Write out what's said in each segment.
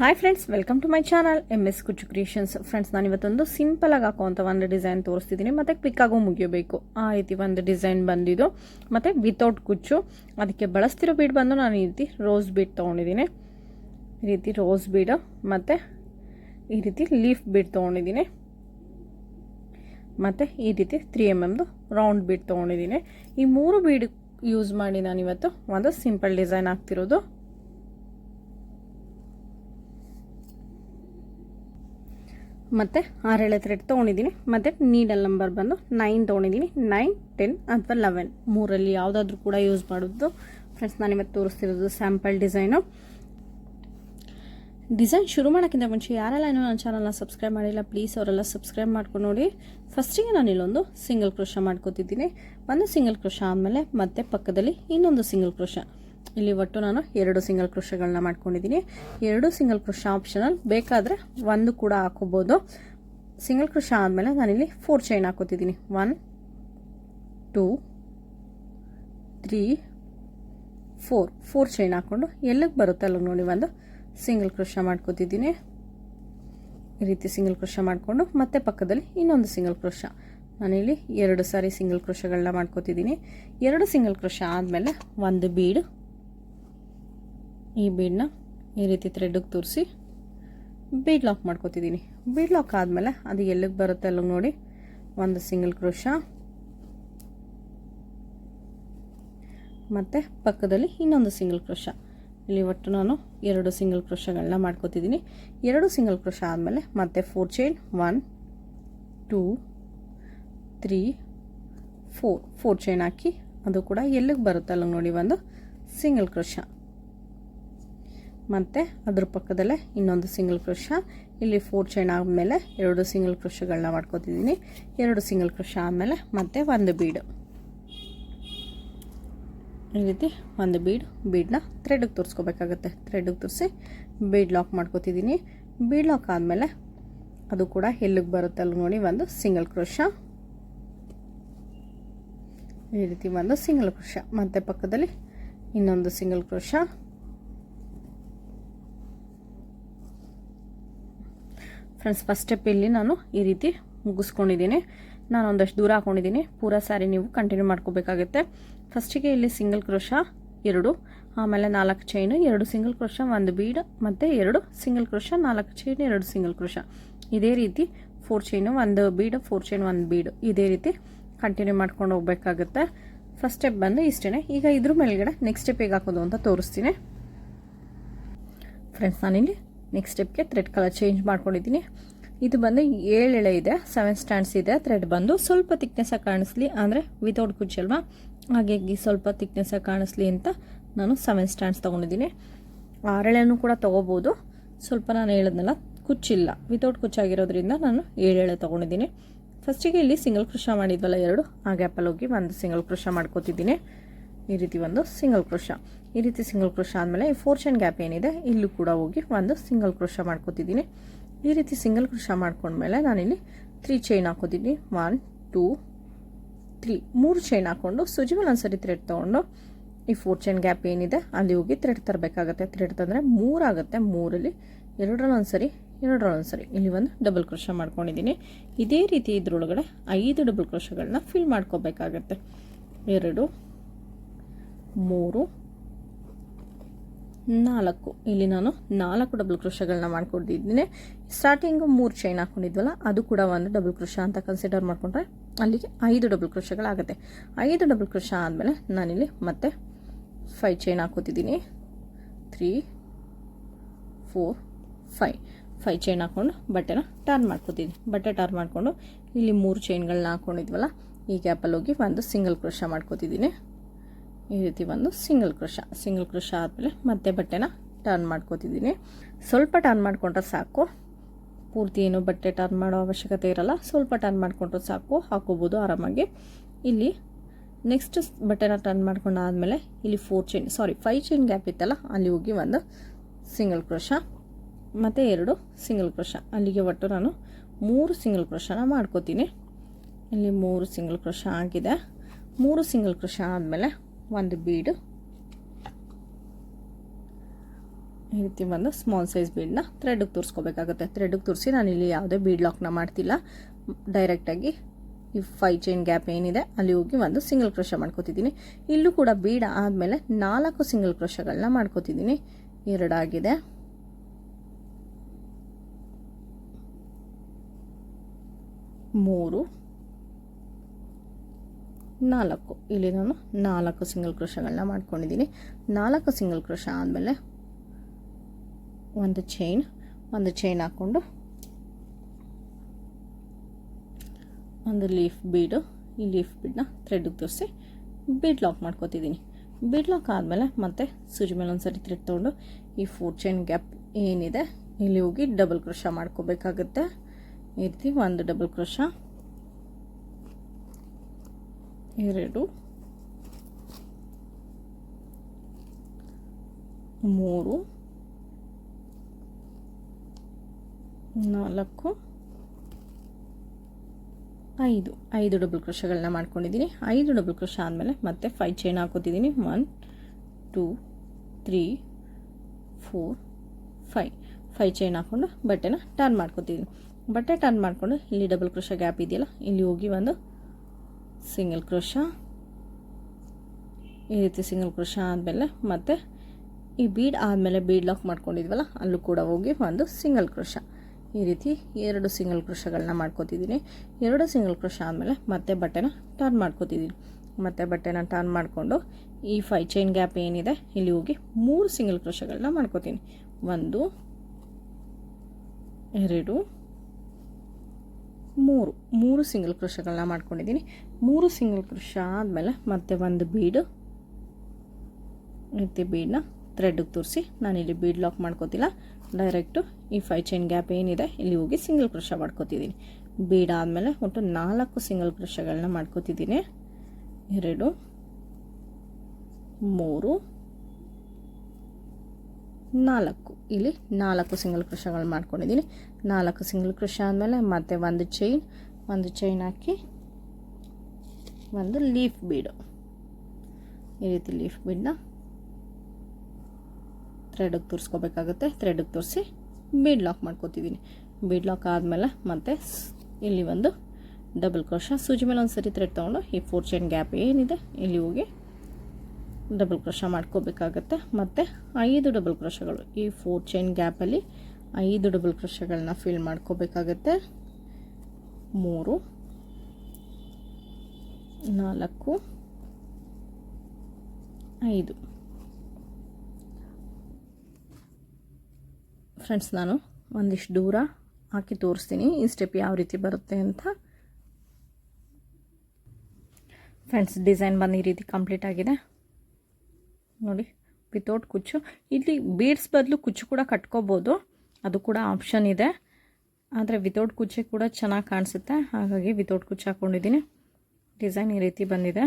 Hi friends welcome to my channel M S Kuchchu creations friends ನಾನು ಇವತ್ತೊಂದು simple ಆಗಿ ಹಾಕುವಂಥ ಒಂದು ಡಿಸೈನ್ ತೋರಿಸ್ತಿದ್ದೀನಿ. ಮತ್ತು ಕ್ವಿಕ್ಕಾಗೂ ಮುಗಿಯಬೇಕು. ಆ ರೀತಿ ಒಂದು ಡಿಸೈನ್ ಬಂದಿದ್ದು. ಮತ್ತು ವಿತೌಟ್ ಕುಚ್ಚು ಅದಕ್ಕೆ ಬಳಸ್ತಿರೋ ಬೀಡ್ ಬಂದು ನಾನು ಈ ರೀತಿ ರೋಸ್ ಬೀಡ್ ತೊಗೊಂಡಿದ್ದೀನಿ. ಈ ರೀತಿ ರೋಸ್ ಬೀಡು ಮತ್ತು ಈ ರೀತಿ ಲೀಫ್ ಬೀಡ್ ತೊಗೊಂಡಿದ್ದೀನಿ. ಮತ್ತು ಈ ರೀತಿ ತ್ರೀ ಎಂ ಎಮ್ದು ರೌಂಡ್ ಬೀಡ್ ತೊಗೊಂಡಿದ್ದೀನಿ. ಈ ಮೂರು ಬೀಡ್ ಯೂಸ್ ಮಾಡಿ ನಾನಿವತ್ತು ಒಂದು ಸಿಂಪಲ್ ಡಿಸೈನ್ ಆಗ್ತಿರೋದು ಮತ್ತು ಆರೇಳೆ ಥ್ರೆಡ್ ತೊಗೊಂಡಿದ್ದೀನಿ ಮತ್ತು ನೀಡಲ್ ನಂಬರ್ ಬಂದು ನೈನ್ ತೊಗೊಂಡಿದ್ದೀನಿ. ನೈನ್ ಟೆನ್ ಅಥವಾ ಲೆವೆನ್ ಮೂರಲ್ಲಿ ಯಾವುದಾದ್ರೂ ಕೂಡ ಯೂಸ್ ಮಾಡೋದು ಫ್ರೆಂಡ್ಸ್ ನಾನಿವತ್ತು ತೋರಿಸ್ತಿರೋದು ಸ್ಯಾಂಪಲ್ ಡಿಸೈನು ಡಿಸೈನ್ ಶುರು ಮಾಡೋಕ್ಕಿಂತ ಮುಂಚೆ ಯಾರೆಲ್ಲ ಇನ್ನೂ ನನ್ನ ಚಾನಲ್ನ ಸಬ್ಸ್ಕ್ರೈಬ್ ಮಾಡಿಲ್ಲ ಪ್ಲೀಸ್ ಅವರೆಲ್ಲ ಸಬ್ಸ್ಕ್ರೈಬ್ ಮಾಡ್ಕೊಂಡು ನೋಡಿ. ಫಸ್ಟಿಗೆ ನಾನು ಇಲ್ಲೊಂದು ಸಿಂಗಲ್ ಕ್ರೋಶ ಮಾಡ್ಕೋತಿದ್ದೀನಿ. ಒಂದು ಸಿಂಗಲ್ ಕ್ರೋಶ ಆದಮೇಲೆ ಮತ್ತೆ ಪಕ್ಕದಲ್ಲಿ ಇನ್ನೊಂದು ಸಿಂಗಲ್ ಕ್ರೋಶ ಇಲ್ಲಿ ಒಟ್ಟು ನಾನು ಎರಡು ಸಿಂಗಲ್ ಕೃಷಿಗಳನ್ನ ಮಾಡ್ಕೊಂಡಿದ್ದೀನಿ. ಎರಡು ಸಿಂಗಲ್ ಕೃಷ ಆಪ್ಷನಲ್ ಬೇಕಾದರೆ ಒಂದು ಕೂಡ ಹಾಕೋಬೋದು. ಸಿಂಗಲ್ ಕೃಷ ಆದಮೇಲೆ ನಾನಿಲ್ಲಿ four chain ಹಾಕೋತಿದ್ದೀನಿ. One two three four four chain ಹಾಕ್ಕೊಂಡು ಎಲ್ಲಿಗೆ ಬರುತ್ತೆ ಅಲ್ಲಿಗೆ ನೋಡಿ ಒಂದು ಸಿಂಗಲ್ ಕೃಷ ಮಾಡ್ಕೋತಿದ್ದೀನಿ. ಈ ರೀತಿ ಸಿಂಗಲ್ ಕೃಷ ಮಾಡಿಕೊಂಡು ಮತ್ತೆ ಪಕ್ಕದಲ್ಲಿ ಇನ್ನೊಂದು ಸಿಂಗಲ್ ಕ್ರೋಶ ನಾನಿಲ್ಲಿ ಎರಡು ಸಾರಿ ಸಿಂಗಲ್ ಕೃಷಗಳನ್ನ ಮಾಡ್ಕೋತಿದ್ದೀನಿ. ಎರಡು ಸಿಂಗಲ್ ಕೃಷ ಆದಮೇಲೆ ಒಂದು ಬೀಡ್ ಈ ಬೀಡನ್ನ ಈ ರೀತಿ ಥ್ರೆಡ್ಗೆ ತೋರಿಸಿ ಬೀಡ್ ಲಾಕ್ ಮಾಡ್ಕೋತಿದ್ದೀನಿ ಬೀಡ್ ಲಾಕ್ ಆದಮೇಲೆ ಅದು ಎಲ್ಲಿಗೆ ಬರುತ್ತೆ ಅಲ್ಲಿಗೆ ನೋಡಿ, ಒಂದು ಸಿಂಗಲ್ ಕ್ರೋಶ ಮತ್ತು ಪಕ್ಕದಲ್ಲಿ ಇನ್ನೊಂದು ಸಿಂಗಲ್ ಕ್ರೋಶ ಇಲ್ಲಿ ಒಟ್ಟು ನಾನು ಎರಡು ಸಿಂಗಲ್ ಕ್ರೋಶಗಳನ್ನ ಮಾಡ್ಕೋತಿದ್ದೀನಿ ಎರಡು ಸಿಂಗಲ್ ಕ್ರೋಶ ಆದಮೇಲೆ ಮತ್ತೆ four chain one two three four four chain ಹಾಕಿ ಅದು ಕೂಡ ಎಲ್ಲಿಗೆ ಬರುತ್ತೆ ಅಲ್ಲಿಗೆ ನೋಡಿ, ಒಂದು ಸಿಂಗಲ್ ಕ್ರೋಶ ಮತ್ತು ಅದ್ರ ಪಕ್ಕದಲ್ಲೇ ಇನ್ನೊಂದು ಸಿಂಗಲ್ ಕ್ರೋಶ ಇಲ್ಲಿ ಫೋರ್ ಚೈನ್ ಆದಮೇಲೆ ಎರಡು ಸಿಂಗಲ್ ಕ್ರೋಶಗಳನ್ನ ಮಾಡ್ಕೋತಿದ್ದೀನಿ ಎರಡು ಸಿಂಗಲ್ ಕ್ರೋಶ ಆದಮೇಲೆ ಮತ್ತೆ ಒಂದು ಬೀಡು ಈ ರೀತಿ ಒಂದು ಬೀಡ್ ಬೀಡನ್ನ ಥ್ರೆಡ್ಗೆ ತೋರಿಸ್ಕೋಬೇಕಾಗತ್ತೆ. ಥ್ರೆಡ್ಗೆ ತೋರಿಸಿ ಬೀಡ್ ಲಾಕ್ ಮಾಡ್ಕೋತಿದ್ದೀನಿ ಬೀಡ್ ಲಾಕ್ ಆದಮೇಲೆ ಅದು ಕೂಡ ಎಲ್ಲಿಗೆ ಬರುತ್ತೆ ಅಲ್ಲಿ ನೋಡಿ ಒಂದು ಸಿಂಗಲ್ ಕ್ರೋಶ ಈ ರೀತಿ ಒಂದು ಸಿಂಗಲ್ ಕ್ರೋಶ ಮತ್ತು ಪಕ್ಕದಲ್ಲಿ ಇನ್ನೊಂದು single crochet friends first step ಇಲ್ಲಿ ನಾನು ಈ ರೀತಿ ಮುಗಿಸ್ಕೊಂಡಿದ್ದೀನಿ. ನಾನು ಒಂದಷ್ಟು ದೂರ ಹಾಕೊಂಡಿದ್ದೀನಿ. ಪೂರ ಸ್ಯಾರಿ ನೀವು ಕಂಟಿನ್ಯೂ ಮಾಡ್ಕೋಬೇಕಾಗುತ್ತೆ. ಫಸ್ಟಿಗೆ ಇಲ್ಲಿ ಸಿಂಗಲ್ ಕ್ರೋಶ ಎರಡು, ಆಮೇಲೆ ನಾಲ್ಕು ಚೈನು ಎರಡು ಸಿಂಗಲ್ ಕ್ರೋಶ ಒಂದು ಬೀಡ್ ಮತ್ತು ಎರಡು ಸಿಂಗಲ್ ಕ್ರೋಶ ನಾಲ್ಕು ಚೈನ್ ಎರಡು ಸಿಂಗಲ್ ಕ್ರೋಶ ಇದೇ ರೀತಿ ಫೋರ್ ಚೈನು ಒಂದು ಬೀಡ್ ಫೋರ್ ಚೈನ್ ಒಂದು ಬೀಡ್ ಇದೇ ರೀತಿ ಕಂಟಿನ್ಯೂ ಮಾಡ್ಕೊಂಡು ಹೋಗ್ಬೇಕಾಗುತ್ತೆ. ಫಸ್ಟ್ ಸ್ಟೆಪ್ ಬಂದು ಇಷ್ಟೇ ಈಗ ಇದ್ರ ಮೇಲ್ಗಡೆ ನೆಕ್ಸ್ಟ್ ಸ್ಟೆಪ್ ಹೇಗೆ ಹಾಕೋದು ಅಂತ ತೋರಿಸ್ತೀನಿ. ಫ್ರೆಂಡ್ಸ್ ನಾನಿಲ್ಲಿ ನೆಕ್ಸ್ಟ್ ಸ್ಟೆಪ್ಗೆ ಥ್ರೆಡ್ ಕಲರ್ ಚೇಂಜ್ ಮಾಡ್ಕೊಂಡಿದ್ದೀನಿ. ಇದು ಬಂದು ಏಳು ಎಳೆ ಇದೆ ಸೆವೆನ್ ಸ್ಟ್ಯಾಂಡ್ಸ್ ಇದೆ ಥ್ರೆಡ್ ಬಂದು ಸ್ವಲ್ಪ ತಿಕ್ನೆಸ್ಸಾಗಿ ಕಾಣಿಸ್ಲಿ ಅಂದರೆ ವಿತೌಟ್ ಕುಚ್ಚಲ್ವಾ ಹಾಗಾಗಿ ಸ್ವಲ್ಪ ತಿಕ್ನೆಸ್ಸಾಗಿ ಕಾಣಿಸ್ಲಿ ಅಂತ ನಾನು ಸೆವೆನ್ ಸ್ಟ್ಯಾಂಡ್ಸ್ ತೊಗೊಂಡಿದ್ದೀನಿ. ಆರೆಳೆನೂ ಕೂಡ ತೊಗೋಬೋದು. ಸ್ವಲ್ಪ ನಾನು ಹೇಳಿದ್ನಲ್ಲ, ಕುಚ್ಚಿಲ್ಲ. ವಿತೌಟ್ ಕುಚ್ಚಾಗಿರೋದ್ರಿಂದ ನಾನು ಏಳೆಳೆ ತೊಗೊಂಡಿದ್ದೀನಿ. ಫಸ್ಟಿಗೆ ಇಲ್ಲಿ ಸಿಂಗಲ್ ಕೃಷ ಮಾಡಿದ್ವಲ್ಲ ಎರಡು ಆ ಗ್ಯಾಪಲ್ಲಿ ಹೋಗಿ ಒಂದು ಸಿಂಗಲ್ ಕೃಷ ಮಾಡ್ಕೋತಿದ್ದೀನಿ. ಈ ರೀತಿ ಒಂದು ಸಿಂಗಲ್ ಕ್ರೋಶ ಈ ರೀತಿ ಸಿಂಗಲ್ ಕ್ರೋಶ ಆದಮೇಲೆ ಈ ಫೋರ್ ಚೈನ್ ಗ್ಯಾಪ್ ಏನಿದೆ, ಇಲ್ಲೂ ಕೂಡ ಹೋಗಿ ಒಂದು ಸಿಂಗಲ್ ಕ್ರೋಶ ಮಾಡ್ಕೋತಿದ್ದೀನಿ. ಈ ರೀತಿ ಸಿಂಗಲ್ ಕ್ರೋಶ ಮಾಡ್ಕೊಂಡ್ಮೇಲೆ ನಾನಿಲ್ಲಿ ತ್ರೀ ಚೈನ್ ಹಾಕೋತಿದ್ದೀನಿ ಒನ್ ಟೂ ತ್ರೀ ಮೂರು ಚೈನ್ ಹಾಕ್ಕೊಂಡು ಸುಜಿ ಒಂದ್ಸರಿ ಥ್ರೆಡ್ ತೊಗೊಂಡು ಈ ಫೋರ್ ಚೈನ್ ಗ್ಯಾಪ್ ಏನಿದೆ, ಅಲ್ಲಿ ಹೋಗಿ ಥ್ರೆಡ್ ತರಬೇಕಾಗತ್ತೆ. ಥ್ರೆಡ್ ತಂದರೆ ಮೂರಾಗುತ್ತೆ ಮೂರಲ್ಲಿ ಎರಡರಲ್ಲಿ ಒಂದ್ಸರಿ ಎರಡರಲ್ಲಿ ಒಂದ್ಸರಿ. ಇಲ್ಲಿ ಒಂದು ಡಬಲ್ ಕ್ರೋಶ ಮಾಡ್ಕೊಂಡಿದ್ದೀನಿ. ಇದೇ ರೀತಿ ಇದರೊಳಗಡೆ ಐದು ಡಬಲ್ ಕ್ರೋಶಗಳನ್ನ ಫಿಲ್ ಮಾಡ್ಕೋಬೇಕಾಗತ್ತೆ. ಎರಡು ಮೂರು, ನಾಲ್ಕು. ಇಲ್ಲಿ ನಾನು ನಾಲ್ಕು ಡಬಲ್ ಕೃಷಗಳನ್ನ ಮಾಡ್ಕೊಂಡಿದ್ದೀನಿ ಸ್ಟಾರ್ಟಿಂಗು ಮೂರು ಚೈನ್ ಹಾಕ್ಕೊಂಡಿದ್ವಲ್ಲ ಅದು ಕೂಡ ಒಂದು ಡಬಲ್ ಕೃಷ ಅಂತ ಕನ್ಸಿಡರ್ ಮಾಡಿಕೊಂಡ್ರೆ ಅಲ್ಲಿಗೆ ಐದು ಡಬಲ್ ಕೃಷಗಳಾಗುತ್ತೆ. ಐದು ಡಬಲ್ ಕೃಷ ಆದಮೇಲೆ ನಾನಿಲ್ಲಿ ಮತ್ತೆ five chain ಹಾಕೋತಿದ್ದೀನಿ. Three four five five chain ಹಾಕ್ಕೊಂಡು ಬಟ್ಟೆನ ಟರ್ನ್ ಮಾಡ್ಕೋತೀನಿ ಬಟ್ಟೆ ಟರ್ನ್ ಮಾಡಿಕೊಂಡು ಇಲ್ಲಿ ಮೂರು ಚೈನ್ಗಳನ್ನ ಹಾಕ್ಕೊಂಡಿದ್ವಲ್ಲ ಈ ಗ್ಯಾಪಲ್ಲಿ ಹೋಗಿ ಒಂದು ಸಿಂಗಲ್ ಕ್ರೋಶ ಮಾಡ್ಕೋತಿದ್ದೀನಿ. ಈ ರೀತಿ ಒಂದು ಸಿಂಗಲ್ ಕ್ರೋಶ ಸಿಂಗಲ್ ಕ್ರೋಶ ಆದಮೇಲೆ ಮತ್ತೆ ಬಟ್ಟೆನ ಟರ್ನ್ ಮಾಡ್ಕೋತಿದ್ದೀನಿ. ಸ್ವಲ್ಪ ಟರ್ನ್ ಮಾಡಿಕೊಂಡ್ರೆ ಸಾಕು. ಪೂರ್ತಿ ಏನು ಬಟ್ಟೆ ಟರ್ನ್ ಮಾಡೋ ಅವಶ್ಯಕತೆ ಇರಲ್ಲ. ಸ್ವಲ್ಪ ಟರ್ನ್ ಮಾಡಿಕೊಂಡ್ರೆ ಸಾಕು. ಹಾಕೋಬೋದು ಆರಾಮಾಗಿ. ಇಲ್ಲಿ ನೆಕ್ಸ್ಟ್ ಬಟ್ಟೆನ ಟರ್ನ್ ಮಾಡ್ಕೊಂಡು ಆದಮೇಲೆ ಇಲ್ಲಿ four chain sorry five chain gap ಇತ್ತಲ್ಲ, ಅಲ್ಲಿ ಹೋಗಿ ಒಂದು ಸಿಂಗಲ್ ಕ್ರೋಶ ಮತ್ತು ಎರಡು ಸಿಂಗಲ್ ಕ್ರೋಶ ಅಲ್ಲಿಗೆ ಒಟ್ಟು ನಾನು ಮೂರು ಸಿಂಗಲ್ ಕ್ರೋಶನ ಮಾಡ್ಕೋತೀನಿ. ಇಲ್ಲಿ ಮೂರು ಸಿಂಗಲ್ ಕ್ರೋಶ ಆಗಿದೆ. ಮೂರು ಸಿಂಗಲ್ ಕ್ರೋಶ ಆದಮೇಲೆ ಒಂದು ಬೀಡು. ಈ ರೀತಿ ಒಂದು ಸ್ಮಾಲ್ ಸೈಜ್ ಬೀಡನ್ನ ಥ್ರೆಡ್ಗೆ ತೋರಿಸ್ಕೋಬೇಕಾಗುತ್ತೆ. ಥ್ರೆಡ್ಗೆ ತೋರಿಸಿ ನಾನು ಇಲ್ಲಿ ಯಾವುದೇ ಬೀಡ್ ಲಾಕ್ನ ಮಾಡ್ತಿಲ್ಲ. ಡೈರೆಕ್ಟಾಗಿ ಈ ಫೈ ಚೈನ್ ಗ್ಯಾಪ್ ಏನಿದೆ, ಅಲ್ಲಿ ಹೋಗಿ ಒಂದು ಸಿಂಗಲ್ ಕ್ರೋಶ ಮಾಡ್ಕೋತಿದ್ದೀನಿ. ಇಲ್ಲೂ ಕೂಡ ಬೀಡ ಆದಮೇಲೆ ನಾಲ್ಕು ಸಿಂಗಲ್ ಕ್ರೋಶಗಳನ್ನ ಮಾಡ್ಕೋತಿದ್ದೀನಿ. ಎರಡಾಗಿದೆ. ಮೂರು. ನಾಲ್ಕು. ಇಲ್ಲಿ ನಾನು ನಾಲ್ಕು ಸಿಂಗಲ್ ಕ್ರೋಶಗಳನ್ನ ಮಾಡ್ಕೊಂಡಿದ್ದೀನಿ. ನಾಲ್ಕು ಸಿಂಗಲ್ ಕ್ರೋಶ ಆದಮೇಲೆ ಒಂದು ಚೈನ್ ಒಂದು ಚೈನ್ ಹಾಕ್ಕೊಂಡು ಒಂದು ಲೀಫ್ ಬೀಡು ಈ ಲೀಫ್ ಬೀಡನ್ನ ಥ್ರೆಡ್ಗೆ ತೋರಿಸಿ ಬೀಡ್ ಲಾಕ್ ಮಾಡ್ಕೋತಿದ್ದೀನಿ. ಬೀಡ್ ಲಾಕ್ ಆದಮೇಲೆ ಮತ್ತೆ ಸೂಜಿ ಮೇಲೆ ಒಂದು ಸರಿ ಥ್ರೆಡ್ ತೊಗೊಂಡು ಈ ಫೋರ್ ಚೈನ್ ಗ್ಯಾಪ್ ಏನಿದೆ, ಇಲ್ಲಿ ಹೋಗಿ ಡಬಲ್ ಕ್ರೋಶ ಮಾಡ್ಕೋಬೇಕಾಗುತ್ತೆ. ಈ ರೀತಿ ಒಂದು ಡಬಲ್ ಕ್ರೋಶ ಎರಡು, ಮೂರು, ನಾಲ್ಕು, ಐದು. ಐದು ಡಬಲ್ ಕ್ರೋಶಗಳನ್ನ ಮಾಡ್ಕೊಂಡಿದ್ದೀನಿ. ಐದು ಡಬಲ್ ಕ್ರೋಶ ಆದಮೇಲೆ ಮತ್ತೆ five chain ಹಾಕೋತಿದ್ದೀನಿ. One two three four five five chain ಹಾಕ್ಕೊಂಡು ಬಟ್ಟೆನ ಟರ್ನ್ ಮಾಡ್ಕೋತಿದ್ದೀನಿ. ಬಟ್ಟೆ ಟರ್ನ್ ಮಾಡಿಕೊಂಡು ಇಲ್ಲಿ ಡಬಲ್ ಕ್ರೋಶ ಗ್ಯಾಪ್ ಇದೆಯಲ್ಲ, ಇಲ್ಲಿ ಹೋಗಿ ಒಂದು ಸಿಂಗಲ್ ಕ್ರೋಶ. ಈ ರೀತಿ ಸಿಂಗಲ್ ಕ್ರೋಶ ಆದಮೇಲೆ ಮತ್ತೆ ಈ ಬೀಡ್ ಆದಮೇಲೆ ಬೀಡ್ ಲಾಕ್ ಮಾಡ್ಕೊಂಡಿದ್ವಲ್ಲ, ಅಲ್ಲೂ ಕೂಡ ಹೋಗಿ ಒಂದು ಸಿಂಗಲ್ ಕ್ರೋಶ. ಈ ರೀತಿ ಎರಡು ಸಿಂಗಲ್ ಕ್ರೋಶಗಳನ್ನ ಮಾಡ್ಕೋತಿದ್ದೀನಿ. ಎರಡು ಸಿಂಗಲ್ ಕ್ರೋಶ ಆದಮೇಲೆ ಮತ್ತೆ ಬಟ್ಟೆನ ಟರ್ನ್ ಮಾಡ್ಕೋತಿದ್ದೀನಿ. ಮತ್ತೆ ಬಟ್ಟೆನ ಟರ್ನ್ ಮಾಡಿಕೊಂಡು ಈ ಫೈ ಚೈನ್ ಗ್ಯಾಪ್ ಏನಿದೆ, ಇಲ್ಲಿ ಹೋಗಿ ಮೂರು ಸಿಂಗಲ್ ಕ್ರೋಶಗಳನ್ನ ಮಾಡ್ಕೋತೀನಿ. ಒಂದು, ಎರಡು ಮೂರು ಮೂರು ಸಿಂಗಲ್ ಕ್ರೋಶಗಳನ್ನ ಮಾಡ್ಕೊಂಡಿದ್ದೀನಿ ಮೂರು ಸಿಂಗಲ್ ಕ್ರೋಶ ಆದಮೇಲೆ ಮತ್ತೆ ಒಂದು ಬೀಡು, ಮತ್ತೆ ಬೀಡನ್ನ ಥ್ರೆಡ್ಗೆ ತೋರಿಸಿ. ನಾನಿಲ್ಲಿ ಬೀಡ್ ಲಾಕ್ ಮಾಡ್ಕೋತಿಲ್ಲ. ಡೈರೆಕ್ಟು ಈ ಫೈ ಚೈನ್ ಗ್ಯಾಪ್ ಏನಿದೆ, ಇಲ್ಲಿ ಹೋಗಿ ಸಿಂಗಲ್ ಕ್ರೋಶ ಮಾಡ್ಕೋತಿದ್ದೀನಿ ಬೀಡ್ ಆದಮೇಲೆ ಒಟ್ಟು ನಾಲ್ಕು ಸಿಂಗಲ್ ಕ್ರೋಶಗಳನ್ನ ಮಾಡ್ಕೋತಿದ್ದೀನಿ ಎರಡು, ಮೂರು ನಾಲ್ಕು. ಇಲ್ಲಿ ನಾಲ್ಕು ಸಿಂಗಲ್ ಕ್ರೋಶಗಳು ಮಾಡ್ಕೊಂಡಿದ್ದೀನಿ. ನಾಲ್ಕು ಸಿಂಗಲ್ ಕ್ರೋಶ ಆದಮೇಲೆ ಮತ್ತೆ ಒಂದು ಚೈನ್ ಒಂದು ಚೈನ್ ಹಾಕಿ ಒಂದು ಲೀಫ್ ಬೀಡು. ಈ ರೀತಿ ಲೀಫ್ ಬೀಡನ್ನ ಥ್ರೆಡಿಗೆ ತೋರಿಸ್ಕೋಬೇಕಾಗುತ್ತೆ. ಥ್ರೆಡಿಗೆ ತೋರಿಸಿ ಬೀಡ್ ಲಾಕ್ ಮಾಡ್ಕೋತಿದ್ದೀನಿ. ಬೀಡ್ ಲಾಕ್ ಆದಮೇಲೆ ಮತ್ತೆ ಇಲ್ಲಿ ಒಂದು ಡಬಲ್ ಕ್ರೋಶ. ಸೂಜಿ ಮೇಲೆ ಒಂದು ಸರಿ ಥ್ರೆಡ್ ತೊಗೊಂಡು ಈ ಫೋರ್ ಚೈನ್ ಗ್ಯಾಪ್ ಏನಿದೆ, ಇಲ್ಲಿ ಹೋಗಿ ಡಬಲ್ ಕ್ರೋಶ ಮಾಡ್ಕೋಬೇಕಾಗತ್ತೆ. ಮತ್ತು ಐದು ಡಬಲ್ ಕ್ರೋಶಗಳು ಈ ಫೋರ್ ಚೈನ್ ಗ್ಯಾಪಲ್ಲಿ ಐದು ಡಬಲ್ ಕ್ರೋಶಗಳನ್ನ ಫಿಲ್ ಮಾಡ್ಕೋಬೇಕಾಗತ್ತೆ. ಮೂರು, ನಾಲ್ಕು, ಐದು. ಫ್ರೆಂಡ್ಸ್ ನಾನು ಒಂದಿಷ್ಟು ದೂರ ಹಾಕಿ ತೋರಿಸ್ತೀನಿ. ಈ ಸ್ಟೆಪ್ ಯಾವ ರೀತಿ ಬರುತ್ತೆ ಅಂತ. ಫ್ರೆಂಡ್ಸ್ ಡಿಸೈನ್ ಬಂದು ಈ ರೀತಿ ಕಂಪ್ಲೀಟ್ ಆಗಿದೆ. ನೋಡಿ ವಿತೌಟ್ ಕುಚ್ಚು. ಇಲ್ಲಿ ಬೀಡ್ಸ್ ಬದಲು ಕುಚ್ಚು ಕೂಡ ಕಟ್ಕೋಬೋದು. ಅದು ಕೂಡ ಆಪ್ಷನ್ ಇದೆ. ಆದರೆ ವಿತೌಟ್ ಕುಚ್ಚೆ ಕೂಡ ಚೆನ್ನಾಗಿ ಕಾಣಿಸುತ್ತೆ. ಹಾಗಾಗಿ ವಿತೌಟ್ ಕುಚ್ಚು ಹಾಕ್ಕೊಂಡಿದ್ದೀನಿ ಡಿಸೈನ್ ಈ ರೀತಿ ಬಂದಿದೆ.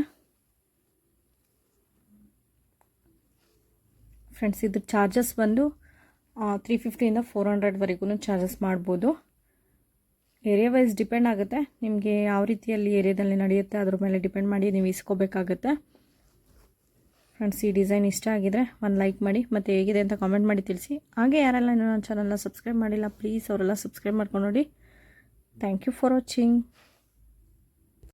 ಫ್ರೆಂಡ್ಸ್ ಇದು ಚಾರ್ಜಸ್ ಬಂದು ತ್ರೀ ಫಿಫ್ಟಿಯಿಂದ ಫೋರ್ ಹಂಡ್ರೆಡ್ವರೆಗೂ ಚಾರ್ಜಸ್ ಮಾಡ್ಬೋದು. ಏರಿಯಾ ವೈಸ್ ಡಿಪೆಂಡ್ ಆಗುತ್ತೆ. ನಿಮಗೆ ಯಾವ ರೀತಿಯಲ್ಲಿ ಏರಿಯಾದಲ್ಲಿ ನಡೆಯುತ್ತೆ, ಅದ್ರ ಮೇಲೆ ಡಿಪೆಂಡ್ ಮಾಡಿ ನೀವು ಇಸ್ಕೋಬೇಕಾಗುತ್ತೆ ಫ್ರೆಂಡ್ಸ್, ಈ ಡಿಸೈನ್ ಇಷ್ಟ ಆಗಿದ್ರೆ ಒಂದು ಲೈಕ್ ಮಾಡಿ, ಮತ್ತು ಹೇಗಿದೆ ಅಂತ ಕಾಮೆಂಟ್ ಮಾಡಿ ತಿಳಿಸಿ. ಹಾಗೆ ಯಾರೆಲ್ಲ ನನ್ನ ಚಾನಲ್ನ ಸಬ್ಸ್ಕ್ರೈಬ್ ಮಾಡಿಲ್ಲ ಪ್ಲೀಸ್ ಅವರೆಲ್ಲ ಸಬ್ಸ್ಕ್ರೈಬ್ ಮಾಡ್ಕೊಂಡು ನೋಡಿ. Thank you for watching